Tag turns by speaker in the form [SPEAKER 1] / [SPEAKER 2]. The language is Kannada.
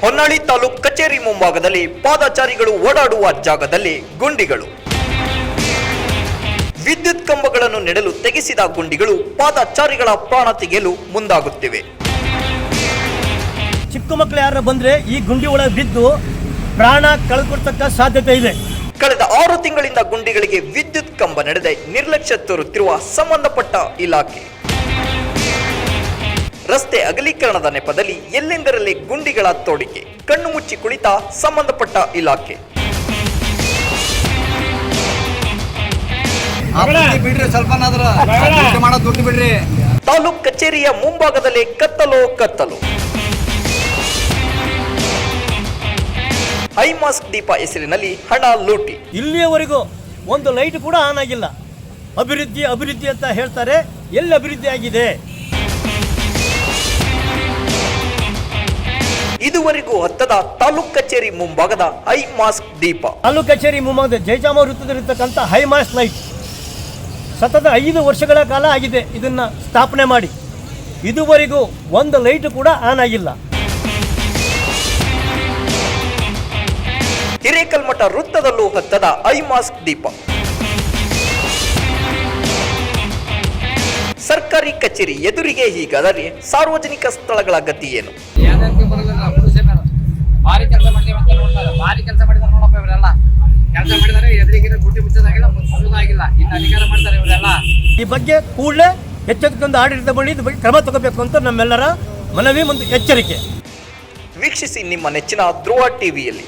[SPEAKER 1] ಹೊನ್ನಾಳಿ ತಾಲೂಕ್ ಕಚೇರಿ ಮುಂಭಾಗದಲ್ಲಿ ಪಾದಚಾರಿಗಳು ಓಡಾಡುವ ಜಾಗದಲ್ಲಿ ಗುಂಡಿಗಳು. ವಿದ್ಯುತ್ ಕಂಬಗಳನ್ನು ನೆಡಲು ತೆಗೆಸಿದ ಗುಂಡಿಗಳು ಪಾದಚಾರಿಗಳ ಪ್ರಾಣ ತೆಗೆಯಲು ಮುಂದಾಗುತ್ತಿವೆ.
[SPEAKER 2] ಚಿಕ್ಕ ಮಕ್ಕಳು ಯಾರು ಬಂದ್ರೆ ಈ ಗುಂಡಿ ಒಳಗೆ ಬಿದ್ದು ಪ್ರಾಣ ಕಳ್ಕೊಡ್ತಕ್ಕ ಸಾಧ್ಯತೆ ಇದೆ.
[SPEAKER 1] ಕಳೆದ ಆರು ತಿಂಗಳಿಂದ ಗುಂಡಿಗಳಿಗೆ ವಿದ್ಯುತ್ ಕಂಬ ನಡೆದೆ. ನಿರ್ಲಕ್ಷ್ಯ ತೋರುತ್ತಿರುವ ಸಂಬಂಧಪಟ್ಟ ಇಲಾಖೆ. ರಸ್ತೆ ಅಗಲೀಕರಣದ ನೆಪದಲ್ಲಿ ಎಲ್ಲೆಂದರಲ್ಲಿ ಗುಂಡಿಗಳ ತೋಡಿಕೆ ಕಣ್ಣು ಮುಚ್ಚಿ ಕುಳಿತ ಸಂಬಂಧಪಟ್ಟ ಇಲಾಖೆ.
[SPEAKER 3] ಬಿಡ್ರಿ ದುಡ್ಡು ಬಿಡ್ರಿ.
[SPEAKER 1] ತಾಲೂಕ್ ಕಚೇರಿಯ ಮುಂಭಾಗದಲ್ಲಿ ಕತ್ತಲು ಕತ್ತಲು. ಐ ಮಾಸ್ಕ್ ದೀಪ ಹೆಸರಿನಲ್ಲಿ ಹಣ ಲೂಟಿ.
[SPEAKER 2] ಇಲ್ಲಿಯವರೆಗೂ ಒಂದು ಲೈಟ್ ಕೂಡ ಆನ್ ಆಗಿಲ್ಲ. ಅಭಿವೃದ್ಧಿ ಅಭಿವೃದ್ಧಿ ಅಂತ ಹೇಳ್ತಾರೆ ಎಲ್ಲಿ ಅಭಿವೃದ್ಧಿ ಆಗಿದೆ?
[SPEAKER 1] ಇದುವರೆಗೂ ಹತ್ತದ ತಾಲೂಕ್ ಕಚೇರಿ ಮುಂಭಾಗದ ಹೈ ಮಾಸ್ಕ್ ದೀಪ.
[SPEAKER 2] ತಾಲೂಕು ಕಚೇರಿ ಮುಂಭಾಗದ ಜಯಚಾಮ ವೃತ್ತದಲ್ಲಿರ್ತಕ್ಕಂಥ ಮಾಸ್ಕ್ ಲೈಟ್. ಸತತ ಐದು ವರ್ಷಗಳ ಕಾಲ ಆಗಿದೆ ಇದನ್ನ ಸ್ಥಾಪನೆ ಮಾಡಿ. ಇದುವರೆಗೂ ಒಂದು ಲೈಟ್ ಕೂಡ ಆನ್ ಆಗಿಲ್ಲ.
[SPEAKER 1] ಹಿರೇಕಲ್ಮಠ ವೃತ್ತದಲ್ಲೂ ಹತ್ತದ ಐ ಮಾಸ್ಕ್ ದೀಪ. ಸರ್ಕಾರಿ ಕಚೇರಿ ಎದುರಿಗೆ ಹೀಗಾದರೆ ಸಾರ್ವಜನಿಕ ಸ್ಥಳಗಳ ಗತಿ ಏನು?
[SPEAKER 3] ಭಾರಿ ಕೆಲಸ ಮಾಡ್ತೀವಿ ಅಂತ ನೋಡ್ತಾರೆ. ಭಾರಿ ಕೆಲಸ ಮಾಡಿದಾರೆ ನೋಡಪ್ಪ ಇವರೆಲ್ಲ. ಕೆಲಸ ಮಾಡಿದಾರೆ ಎದುರಿಗೆ ಗುಡ್ಡಿ ಮುಚ್ಚೋದಾಗಿಲ್ಲ ಮುಚ್ಚೋದಾಗಿಲ್ಲ ಇನ್ನು ಅಧಿಕಾರ ಮಾಡ್ತಾರೆ ಇವರೆಲ್ಲ.
[SPEAKER 2] ಈ ಬಗ್ಗೆ ಕೂಡಲೇ ಎಚ್ಚರಿಕೆಯಿಂದ ಆಡಳಿತ ಮಾಡಿ ಇದ್ರ ಬಗ್ಗೆ ಕ್ರಮ ತಗೋಬೇಕು ಅಂತ ನಮ್ಮೆಲ್ಲರ ಮನವಿ ಒಂದು ಎಚ್ಚರಿಕೆ.
[SPEAKER 1] ವೀಕ್ಷಿಸಿ ನಿಮ್ಮ ನೆಚ್ಚಿನ ಧ್ರುವ ಟಿವಿಯಲ್ಲಿ.